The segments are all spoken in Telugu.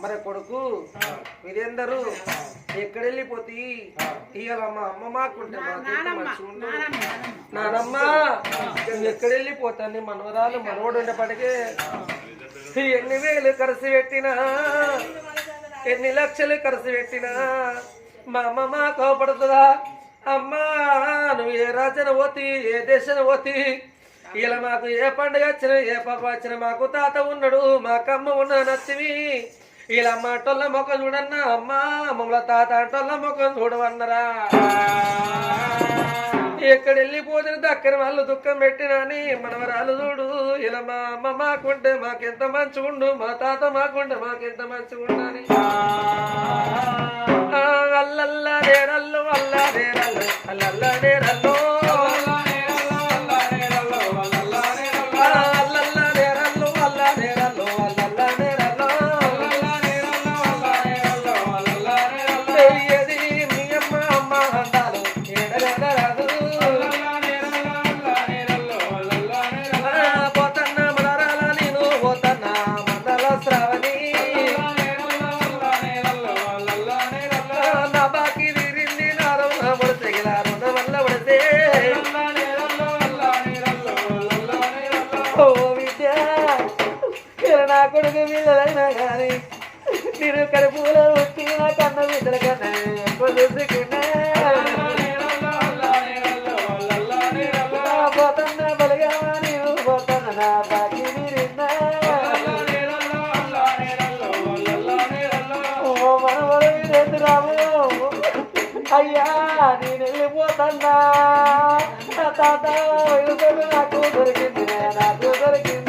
మరి కొడుకు వీరేందరూ ఎక్కడ వెళ్ళిపోతే ఇవాళ మా అమ్మ మాకుంటే. నానమ్మ నువ్వు ఎక్కడ వెళ్ళిపోతాను మనవరాలు మనవడు ఉండేపటికే ఎన్ని వేలు ఖర్చు పెట్టినా ఎన్ని లక్షలు ఖర్చు పెట్టినా మా అమ్మ మా కోపడుతుందా? అమ్మా నువ్వు ఏ రాజన పోతి ఏ దేశం పోతి? ఇలా మాకు ఏ పండుగ వచ్చినా ఏ పాప వచ్చినా మాకు తాత ఉన్నాడు మాకమ్మ ఉన్న నచ్చివి ఇలా మా మొక్క చూడన్నా అమ్మా మమ్మల తాత టొల్ల మొక్క చూడవన్నరా ఎక్కడ వెళ్ళిపోతున్న దక్కని వాళ్ళు దుఃఖం పెట్టినని మనవరాలు చూడు. ఇలా మా అమ్మ మాకుంటే మాకెంత మంచిగా మా తాత మాకుంటే మాకెంత మంచిగా అల్లల్లా నేరల్లు అల్లా నేరల్లు అల్లల్లా నేరల్లు కొడుకు మీదైనా కానీ నేను కడుపులో వచ్చి నా కన్న బిడ్డల కన్నా ఎక్కువ చూసుకున్నా బలగా నేను పోతన్న నా బాకి తీరిందా ఓ రాము? అయ్యా నేను వెళ్ళిపోతున్నా. నా తాత నాకు దొరికింది నాకు దొరికింది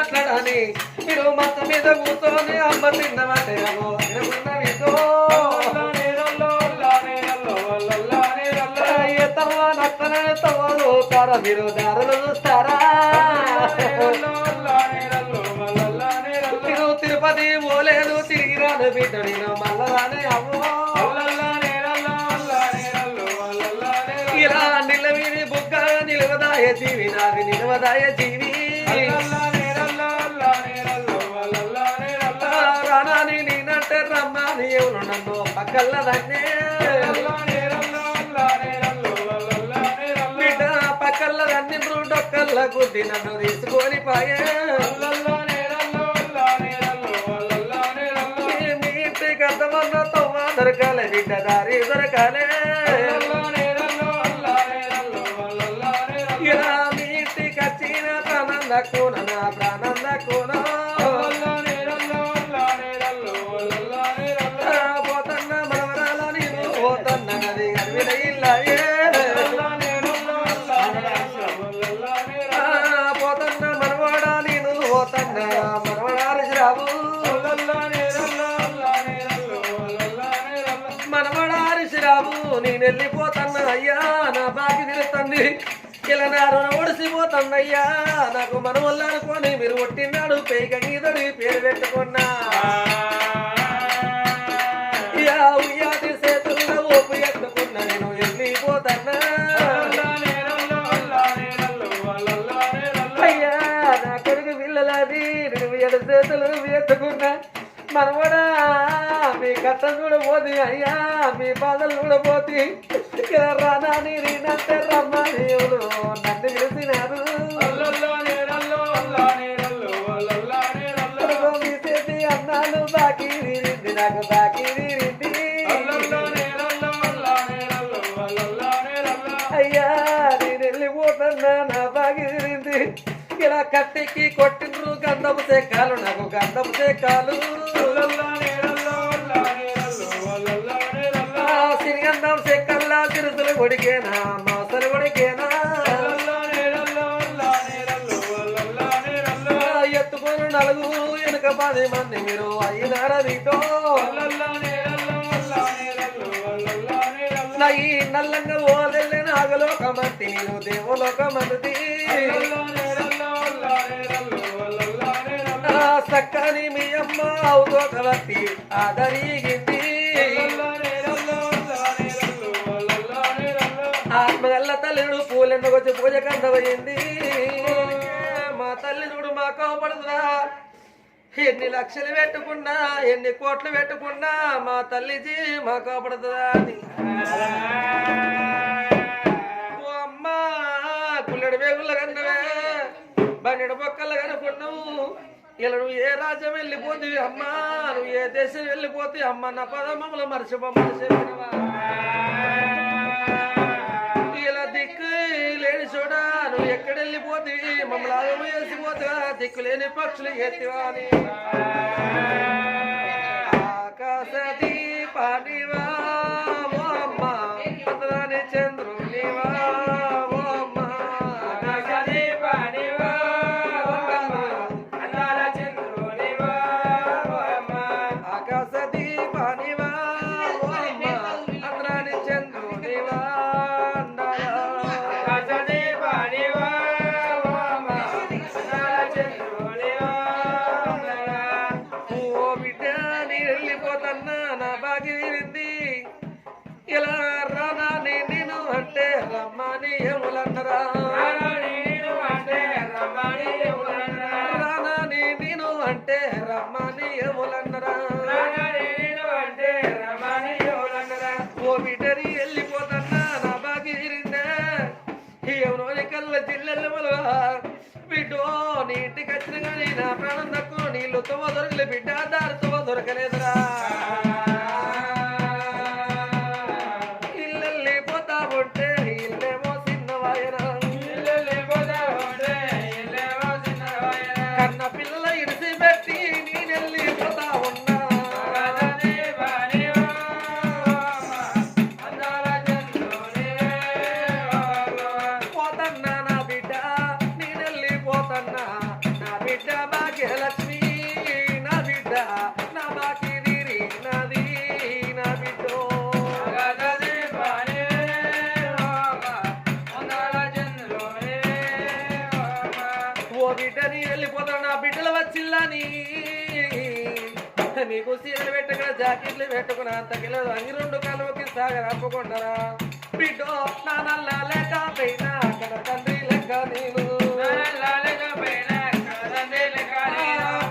నాతో మాట్లాడాలి. మీరు మొత్తం మీద కూర్చొని అమ్మ తిన్నమంటే మీరు దారులు చూస్తారా? తిరుపతి పోలేదు తిరిగి రాను బిడ్డ నేను మల్లరానే అవ్వో. ఇలా నిలవిని బుగ్గ నిలవదాయ జీవి నాది నిలవదాయ జీవి. పక్కల్లదన్నే బిడ్డ పక్కల్లదన్ని డొక్కల్ల గుద్ది నన్ను తీసుకొని పాయే మీ ఇంటికి అర్థమన్న తొమ్మ దొరకాలే బిడ్డ దారి దొరకాలే నేను పోతన్న మనవడాలి రావు మనవడాలి రావు. నేను వెళ్ళిపోతన్న అయ్యా నా బాకి తిరుగుతుంది ఇలా నా రుణ ఒడిసిపోతుందయ్యా నాకు మనవల్ల అనుకోని మీరు ఒట్టినాడు పేక గీదడి పేరు పెట్టుకున్నా. కట్టం చూడబోతి అయ్యా మీ బాధలు చూడబోతి రానా నేనంటే రమ్మని ఎవరు నన్ను పిలిచినారు చేతి అన్నాలు బాకీ తీరింది నాకు బాకీ తీరింది అయ్యా నేను వెళ్ళిపోతున్నా నా బాకీ తీరింది ఇలా కట్టికి కొట్టిండ్రు గంధపు సేకాలు నాకు గంధపు సేకాలు. సిరుసులు మా మాసలు ఎత్తుకొని నలుగు వెనుక పది మంది మీరు అయినారా నీతో నా ఈ నల్లంగా ఓదెల్లి నాగలోకమంతి నేను దేవలోకమంతి సక్కని మీ అమ్మ అవుతో ఆదరిగింది ఆదరిగి వచ్చి పూజ కందవయింది మా తల్లి చూడు మా కోపడుతురా ఎన్ని లక్షలు పెట్టుకున్నా ఎన్ని కోట్లు పెట్టుకున్నా మా తల్లి జీ మా కోపడుతుందా అని అమ్మా కుల్లెడు వేగుల కన్నవే బండి బొక్కలు కనుకున్నావు ఇలా నువ్వు ఏ రాజ్యం వెళ్ళిపోతుంది అమ్మా నువ్వు ఏ దేశం వెళ్ళిపోతే అమ్మ నా పదమములు మర్చిపో మర్చిపోయినవా లేని నువ్వు ఎక్కడ మమ్మల్ని ఆగము వేసిపోతా దిక్కులేని పక్షులు ఎత్తివాని ఆకాశ దీపాన్ని ఎములన్నరా రానా నీ అంటే రమ్మని ఎములన్నరా ఓ బిడ్డని వెళ్ళిపోతన్నా నా బాగి ఎవరోని కళ్ళ జిల్లెలు బిడ్డో నీ ఇంటికి వచ్చిన కానీ నా ప్రాణం తక్కువ నీళ్ళు తువ్వ దొరకలే బిడ్డ దారి తువ్వ దొరకలేదురా నీకు సీరలు పెట్టుకున్న జాకెట్లు పెట్టుకున్న అంత కిలో అంగి రెండు కలువకి సాగర్ అప్పుకుంటారా బిడ్డో నా నల్ల లెక్క పైన తండ్రి లెక్క నేను.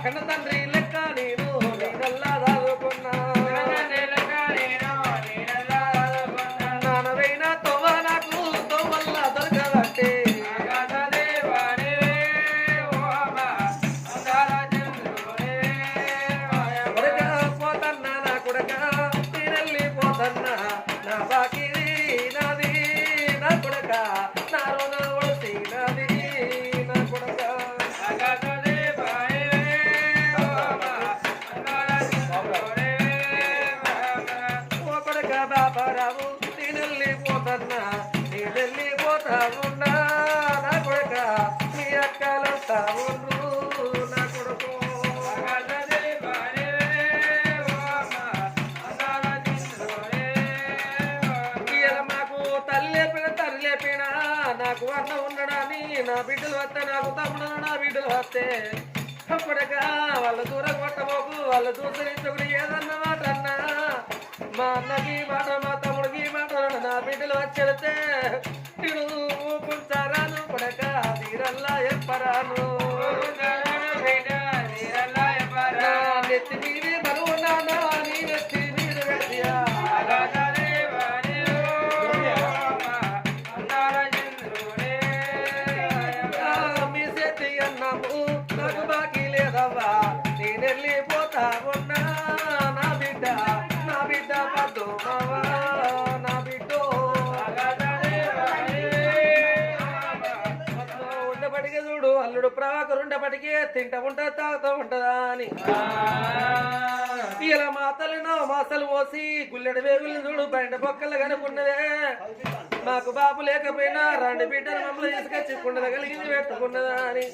కన్న తండ్రి లేపిన నాకు అన్న ఉండడని నా బిడ్డలు వస్తే నాకు తమ్ముడు నా బిడ్డలు వస్తే? అప్పటిగా వాళ్ళ దూరం కొట్టబోకు వాళ్ళ దూసరించుకుని ఏదన్న మాట అన్నా? మా అన్నకి మాట మా తమ్ముడికి మాట. నా బిడ్డలు వచ్చేస్తే నేను ఊపుంచారాను పడక తీరల్లా ఎప్పరాను? నెత్తి చూడు అల్లుడు ప్రభాకర్ తింట తింటా ఉంటా ఉంటదా అని. ఇలా మాతలు నా మాసలు పోసి గుల్లెడ వేగులు చూడు బయట బొక్కలు కనుకున్నదే మాకు బాబు లేకపోయినా రెండు బిడ్డలు మమ్మల్ని తీసుకొచ్చి కుండలు కలిగింది పెట్టుకున్నదా అని.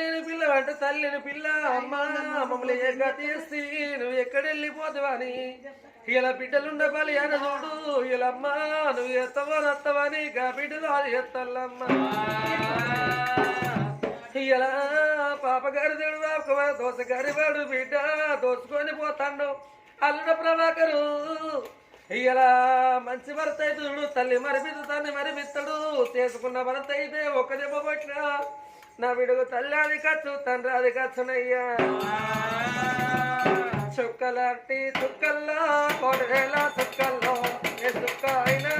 లేని పిల్ల అంటే తల్లిని పిల్ల. అమ్మా మమ్మల్ని ఏక తీసి నువ్వు ఎక్కడెళ్ళిపోతావని. ఇలా బిడ్డలుండబలి అని చూడు. ఇలా అమ్మా నువ్వు ఎత్తవా నత్తవని ఇక బిడ్డలు అది ఎత్తల్లమ్మా. ఇలా పాపగారు దేవుడు పాపకమా దోసగారి వాడు బిడ్డ దోచుకొని పోతాడు. అల్లుడు ప్రభాకరు ఇలా మంచి భర్త అయితే చూడు. తల్లి మరిపిస్తాన్ని మరిపిస్తాడు మరిపిత్తడు చేసుకున్న భర్త అయితే ఒక దెబ్బ పట్టినా నా విడుగు తల్లాది తండ్రి అది ఖర్చునయ్యా చుక్కలాంటి చుక్కల్లో కొడేలా చుక్కల్లో ఏ చుక్క అయినా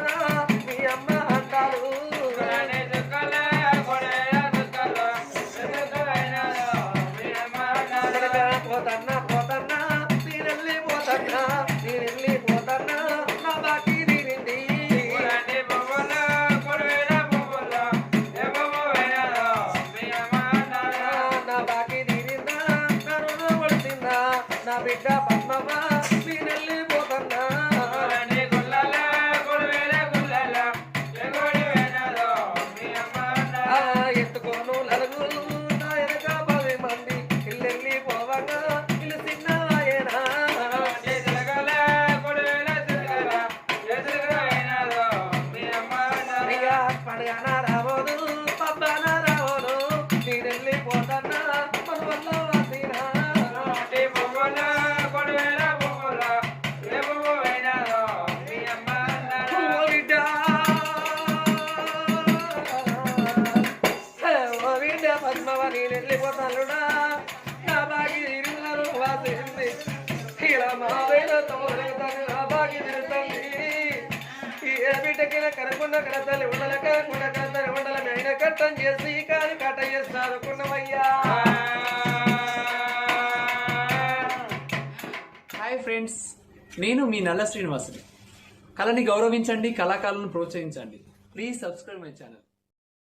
కనకుండా కడతాలి ఉండల కనకుండా కడతాలి ఉండల మేడ కట్టం చేసి కాని కట్ట చేస్తారు కున్నమయ్యా హాయ్ ఫ్రెండ్స్ నేను మీ నల్ల శ్రీనివాసుని. కళని గౌరవించండి కళాకారులను ప్రోత్సహించండి. Please subscribe my channel.